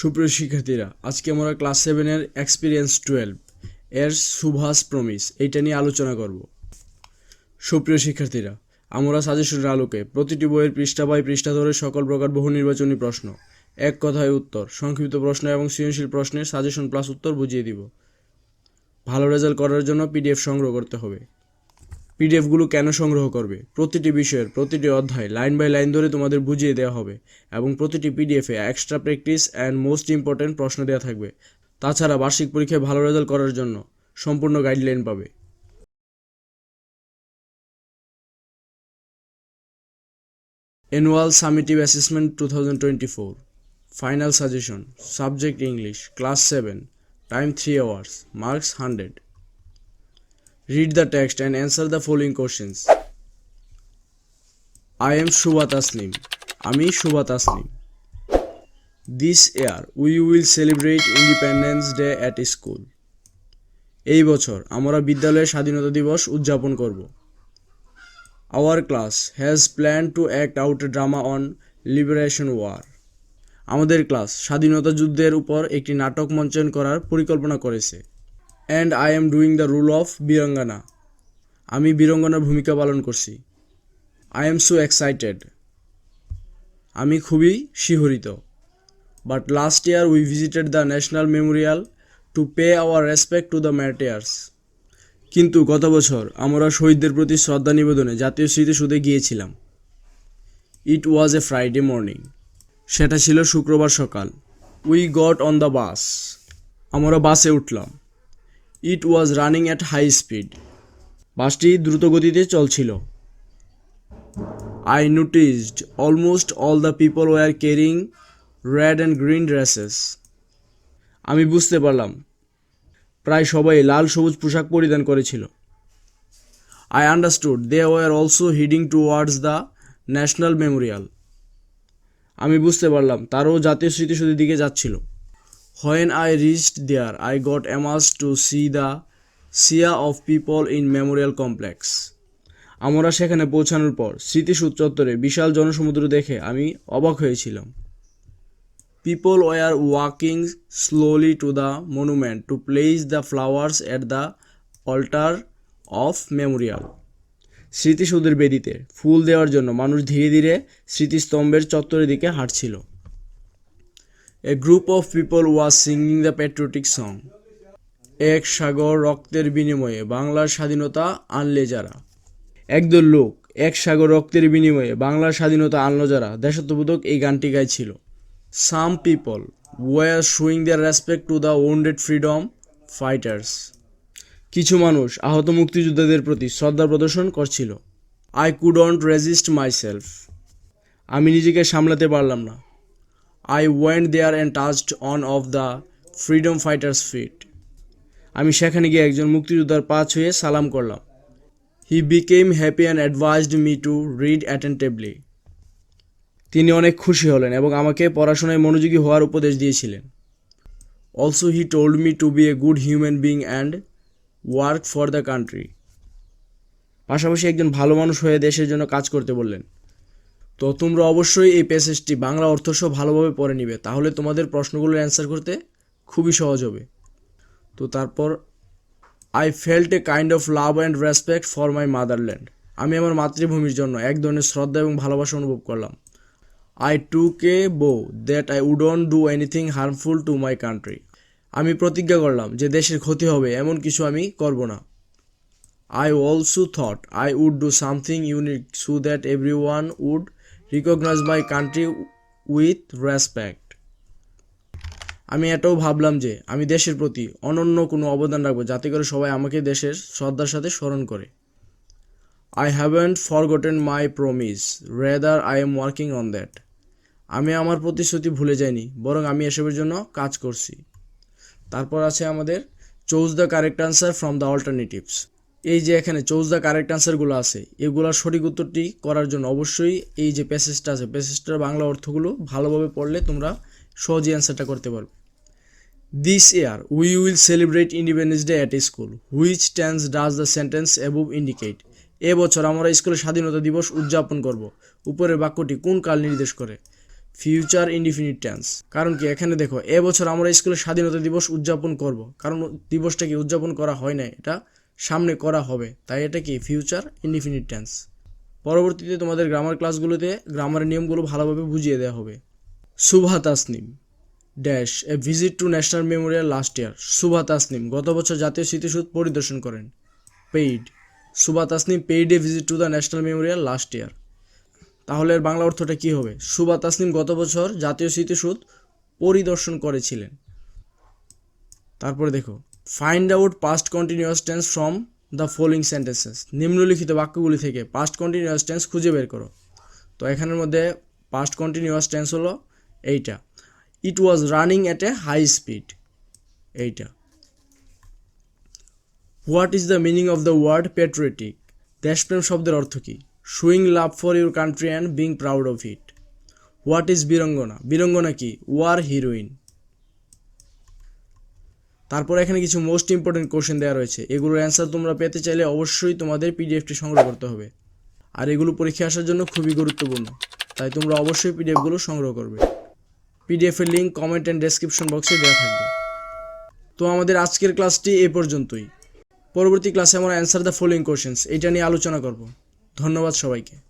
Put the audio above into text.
সুপ্রিয় শিক্ষার্থীরা, আজকে আমরা ক্লাস সেভেনের এক্সপিরিয়েন্স টুয়েলভ এর সুভাষ প্রমিস এইটা নিয়ে আলোচনা করব। সুপ্রিয় শিক্ষার্থীরা, আমরা সাজেশনের আলোকে প্রতিটি বইয়ের পৃষ্ঠা বাই পৃষ্ঠা ধরে সকল প্রকার বহু নির্বাচনী প্রশ্ন, এক কথায় উত্তর, সংক্ষিপ্ত প্রশ্ন এবং সৃজনশীল প্রশ্নের সাজেশন প্লাস উত্তর বুঝিয়ে দিব। ভালো রেজাল্ট করার জন্য পিডিএফ সংগ্রহ করতে হবে। পিডিএফগুলো কেন সংগ্রহ করবে? প্রতিটি বিষয়ের প্রতিটি অধ্যায় লাইন বাই লাইন ধরে তোমাদের বুঝিয়ে দেওয়া হবে এবং প্রতিটি পিডিএফে extra practice and most important প্রশ্ন দেওয়া থাকবে। তাছাড়া বার্ষিক পরীক্ষায় ভালো রেজাল্ট করার জন্য সম্পূর্ণ গাইডলাইন পাবে। Annual summative assessment two thousand twenty four final suggestion subject English class seven time three hours marks hundred Read the text and answer the following questions. I am Shubha Tasnim. আমি Shubha Tasnim this year we will celebrate Independence Day at school এই বছর, আমরা বিদ্যালয়ের স্বাধীনতা দিবস উদযাপন করব। Our class has plan to act out drama on liberation war আমাদের ক্লাস স্বাধীনতা যুদ্ধের উপর একটি নাটক মঞ্চায়ন করার পরিকল্পনা করেছে। And I am doing the role of Birangana আমি বীরঙ্গনার ভূমিকা পালন করছি। আই এম সো এক্সাইটেড আমি খুবই শিহরিত। But last year we visited the national memorial to pay our respect to the martyrs কিন্তু গত বছর আমরা শহীদদের প্রতি শ্রদ্ধা নিবেদনে জাতীয় স্মৃতি স্মৃতিসৌধে গিয়েছিলাম। ইট ওয়াজ এ ফ্রাইডে মর্নিং সেটা ছিল শুক্রবার সকাল। We got on the bus আমরা বাসে উঠলাম। It was running at high speed বাসটি দ্রুত গতিতে চলছিল। I noticed almost all the people were carrying red and green dresses আমি বুঝতে পারলাম। প্রায় সবাই লাল সবুজ পোশাক পরিধান করেছিল। I understood they were also heading towards the national memorial আমি বুঝতে পারলাম, তারও জাতীয় স্মৃতিসৌধের দিকে যাচ্ছিল। When I reached there, I got amazed to see the sea of people in Memorial Complex. আমরা সেখানে পৌঁছানোর পর স্মৃতিসৌধ চত্বরে বিশাল জনসমুদ্র দেখে আমি অবাক হয়েছিলাম। People were walking slowly to the monument to place the flowers at the altar of memorial স্মৃতিসৌধের বেদিতে ফুল দেওয়ার জন্য মানুষ ধীরে ধীরে স্মৃতিস্তম্ভের চত্বরের দিকে হাঁটছিল। A group of people was singing the patriotic song এক সাগর রক্তের বিনিময়ে বাংলার স্বাধীনতা আনলে যারা। একদল লোক এক সাগর রক্তের বিনিময়ে বাংলার স্বাধীনতা আনলো যারা, দেশাত্মবোধক এই গানটি গাইছিল। Some people were showing their respect to the wounded freedom fighters কিছু মানুষ আহত মুক্তিযোদ্ধাদের প্রতি শ্রদ্ধা প্রদর্শন করছিল। আই কুডন্ট রেজিস্ট মাইসেলফ আমি নিজেকে সামলাতে পারলাম না। I went there and touched one of the freedom fighters feet আমি সেখানে গিয়ে একজন মুক্তিযোদ্ধার পা ছুঁয়ে সালাম করলাম। He became happy and advised me to read attentively তিনি অনেক খুশি হলেন এবং আমাকে পড়াশোনায় মনোযোগী হওয়ার উপদেশ দিয়েছিলেন। Also he told me to be a good human being and work for the country পাশাপাশি একজন ভালো মানুষ হয়ে দেশের জন্য কাজ করতে বললেন। তো তোমরা অবশ্যই এই প্যাসেজটি বাংলা অর্থসহ ভালোভাবে পড়ে নিবে। তাহলে তোমাদের প্রশ্নগুলোর অ্যান্সার করতে খুবই সহজ হবে। তো তারপর I felt a kind of love and respect for my motherland আমি আমার মাতৃভূমির জন্য এক ধরনের শ্রদ্ধা এবং ভালোবাসা অনুভব করলাম। I took vow that I wouldn't do anything harmful to my country আমি প্রতিজ্ঞা করলাম যে দেশের ক্ষতি হবে, এমন কিছু আমি করব না। I also thought I would do something unique so that everyone would recognise my country with respect আমি এটাও ভাবলাম যে আমি দেশের প্রতি অনন্য কোনো অবদান রাখব যাতে করে সবাই আমাকে দেশের শ্রদ্ধার সাথে স্মরণ করে। I haven't forgotten my promise rather I am working on that আমি আমার প্রতিশ্রুতি ভুলে যাইনি, বরং আমি এসবের জন্য কাজ করছি। তারপর আছে আমাদের choose the correct answer from the alternatives এই যে এখানে চোজ দ্য কারেক্ট আনসারগুলো আছে, এগুলোর সঠিক উত্তরটি করার জন্য অবশ্যই এই যে প্যাসেজটা আছে প্যাসেজটার বাংলা অর্থগুলো ভালোভাবে পড়লে তোমরা সহজেই অ্যান্সারটা করতে পারবে। This year we will celebrate Independence Day at school which tense does the sentence above indicate এবছর আমরা স্কুলে স্বাধীনতা দিবস উদযাপন করব, উপরের বাক্যটি কোন কাল নির্দেশ করে? ফিউচার ইনডিফিনিট টেন্স কারণ কি? এখানে দেখো এবছর আমরা স্কুলে স্বাধীনতা দিবস উদযাপন করব, কারণ দিবসটা কি উদযাপন করা হয় না এটা সামনে করা হবে। তাই এটা কি? ফিউচার ইনডিফিনিট টেন্স পরবর্তীতে তোমাদের গ্রামার ক্লাসগুলোতে গ্রামারের নিয়মগুলো ভালোভাবে বুঝিয়ে দেওয়া হবে। Subha Tasnim dash a visit to national memorial last year Subha Tasnim গত বছর জাতীয় স্মৃতিসৌধ পরিদর্শন করেন। Paid Subha Tasnim paid a visit to the national memorial last year তাহলে এর বাংলা অর্থটা কি হবে? সুভা তাসনিম গত বছর জাতীয় স্মৃতিসৌধ পরিদর্শন করেছিলেন। তারপরে দেখো। Find out past continuous tense from the following sentences নিম্নলিখিত বাক্যগুলি থেকে পাস্ট কন্টিনিউয়াস টেন্স খুঁজে বের করো। তো এখানের মধ্যে পাস্ট কন্টিনিউয়াস টেন্স হলো এইটা। It was running at a high speed এইটা। What is the meaning of the word patriotic দেশপ্রেম শব্দের অর্থ কী? Showing love for your country and being proud of it what is Birangana? Birangana কি? ওয়ার হিরোইন তারপর এখানে কিছু মোস্ট ইম্পর্টেন্ট কোশ্চেন দেওয়া রয়েছে। এগুলোর অ্যান্সার তোমরা পেতে চাইলে অবশ্যই তোমাদের পিডিএফটি সংগ্রহ করতে হবে। আর এগুলো পরীক্ষা আসার জন্য খুবই গুরুত্বপূর্ণ। তাই তোমরা অবশ্যই পিডিএফগুলো সংগ্রহ করবে। পিডিএফের লিঙ্ক কমেন্ট অ্যান্ড ডেসক্রিপশন বক্সে দেওয়া থাকবে। তো আমাদের আজকের ক্লাসটি এ পর্যন্তই। পরবর্তী ক্লাসে আমরা অ্যান্সার দ্য ফলোইং কোশ্চেন্স এটা নিয়ে আলোচনা করব। ধন্যবাদ সবাইকে।